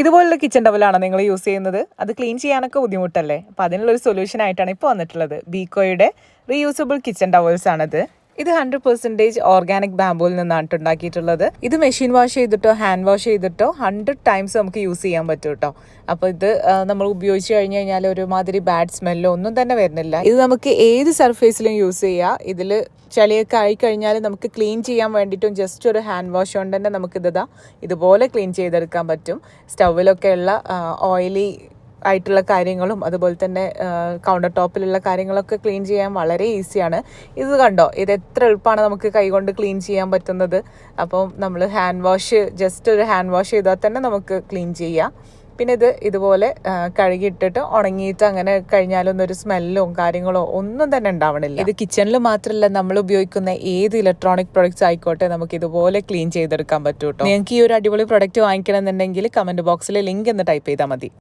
ഇതുപോലുള്ള കിച്ചൺ ടവലാണോ നിങ്ങൾ യൂസ് ചെയ്യുന്നത്? അത് ക്ലീൻ ചെയ്യാനൊക്കെ ബുദ്ധിമുട്ടല്ലേ? അപ്പോൾ അതിനുള്ളൊരു സൊല്യൂഷൻ ആയിട്ടാണ് ഇപ്പോൾ വന്നിട്ടുള്ളത്. ബീക്കോയുടെ റീയൂസബിൾ കിച്ചൺ ടവൽസ് ആണത്. ഇത് ഹൺഡ്രഡ് പെർസെന്റേജ് ഓർഗാനിക് ബാംബൂയിൽ നിന്നാണ് ഉണ്ടാക്കിയിട്ടുള്ളത്. ഇത് മെഷീൻ വാഷ് ചെയ്തിട്ടോ ഹാൻഡ് വാഷ് ചെയ്തിട്ടോ ഹൺഡ്രഡ് ടൈംസ് നമുക്ക് യൂസ് ചെയ്യാൻ പറ്റും കേട്ടോ അപ്പോൾ ഇത് നമ്മൾ ഉപയോഗിച്ച് കഴിഞ്ഞ് കഴിഞ്ഞാൽ ഒരുമാതിരി ബാഡ് സ്മെല്ലോ ഒന്നും തന്നെ വരുന്നില്ല. ഇത് നമുക്ക് ഏത് സർഫേസിലും യൂസ് ചെയ്യാം. ഇതിൽ ചളിയൊക്കെ ആയി കഴിഞ്ഞാൽ നമുക്ക് ക്ലീൻ ചെയ്യാൻ വേണ്ടിയിട്ടും ജസ്റ്റ് ഒരു ഹാൻഡ് വാഷ് കൊണ്ട് തന്നെ നമുക്ക് ഇതാ ഇതുപോലെ ക്ലീൻ ചെയ്തെടുക്കാൻ പറ്റും. സ്റ്റൗവിലൊക്കെയുള്ള ഓയിലി ആയിട്ടുള്ള കാര്യങ്ങളും അതുപോലെ തന്നെ കൗണ്ടർ ടോപ്പിലുള്ള കാര്യങ്ങളൊക്കെ ക്ലീൻ ചെയ്യാൻ വളരെ ഈസിയാണ് ഇത് കണ്ടോ? ഇത് എത്ര എളുപ്പമാണ് നമുക്ക് കൈകൊണ്ട് ക്ലീൻ ചെയ്യാൻ പറ്റുന്നത്. അപ്പം നമ്മൾ ഹാൻഡ് വാഷ് ജസ്റ്റ് ഒരു ഹാൻഡ് വാഷ് ചെയ്താൽ തന്നെ നമുക്ക് ക്ലീൻ ചെയ്യാം. പിന്നെ ഇത് ഇതുപോലെ കഴുകിയിട്ടിട്ട് ഉണങ്ങിയിട്ട് അങ്ങനെ കഴിഞ്ഞാലൊന്നും ഒരു സ്മെല്ലോ കാര്യങ്ങളോ ഒന്നും തന്നെ ഉണ്ടാവണില്ല. ഇത് കിച്ചണിൽ മാത്രമല്ല നമ്മൾ ഉപയോഗിക്കുന്ന ഏത് ഇലക്ട്രോണിക് പ്രൊഡക്ട്സ് ആയിക്കോട്ടെ നമുക്ക് ഇതുപോലെ ക്ലീൻ ചെയ്തെടുക്കാൻ പറ്റും കേട്ടോ നിങ്ങൾക്ക് ഈ ഒരു അടിപൊളി പ്രൊഡക്റ്റ് വാങ്ങിക്കണമെന്നുണ്ടെങ്കിൽ കമന്റ് ബോക്സിൽ ലിങ്ക് എന്ന് ടൈപ്പ് ചെയ്താൽ മതി.